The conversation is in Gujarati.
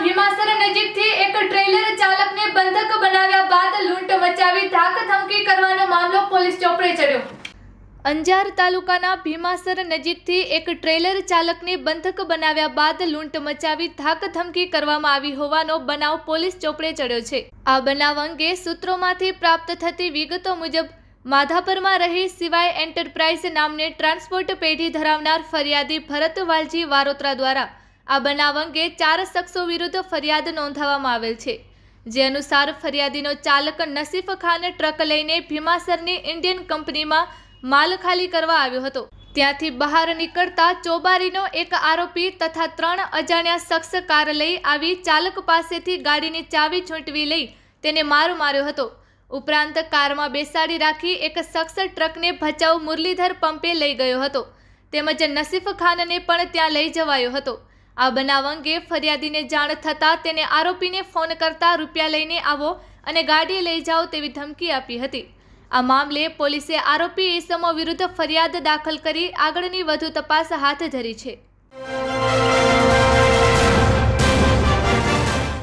ભીમાસર નજીકથી એક ટ્રેલર ચાલકને બંધક બનાવ્યા બાદ લૂંટ મચાવી ધાક ધમકી કરવાનો મામલો પોલીસ ચોપડે ચડ્યો. અંજાર તાલુકાના ભીમાસર નજીકથી એક ટ્રેલર ચાલકને બંધક બનાવ્યા બાદ લૂંટ મચાવી ધાક ધમકી કરવામાં આવી હોવાનો બનાવ પોલીસ ચોપડે ચડ્યો છે. આ બનાવ અંગે સૂત્રોમાંથી પ્રાપ્ત થતી વિગતો મુજબ, માધાપરમાં રહી સિવાય એન્ટરપ્રાઇઝ નામને ટ્રાન્સપોર્ટ પેઢી ધરાવનાર ફરિયાદી ભરત વાલજી વારોત્રા દ્વારા આ બનાવ અંગે ચાર શખ્સો વિરુદ્ધ ફરિયાદ નોંધાવવામાં આવેલ છે. જે અનુસાર ફરિયાદીનો ચાલક નસીફ ખાન ટ્રક લઈને ભીમાસરની ઇન્ડિયન કંપનીમાં માલ ખાલી કરવા આવ્યો હતો. ત્યાંથી બહાર નીકળતા ચોબારીનો એક આરોપી તથા ત્રણ અજાણ્યા શખ્સ કાર લઈ આવી ચાલક પાસેથી ગાડીની ચાવી છૂંટવી લઈ તેને માર માર્યો હતો. ઉપરાંત કારમાં બેસાડી રાખી એક શખ્સ ટ્રકને ભચાઉ મુરલીધર પંપે લઈ ગયો હતો. તેમજ નસીફ ખાનને પણ ત્યાં લઈ જવાયો હતો. આ બનાવ અંગે ફરિયાદીને જાણ થતાં તેને આરોપીને ફોન કરતા રૂપિયા લઈને આવો અને ગાડી લઈ જાઓ તેવી ધમકી આપી હતી. આ મામલે પોલીસે આરોપી ઇસમો વિરુદ્ધ ફરિયાદ દાખલ કરી આગળની વધુ તપાસ હાથ ધરી છે.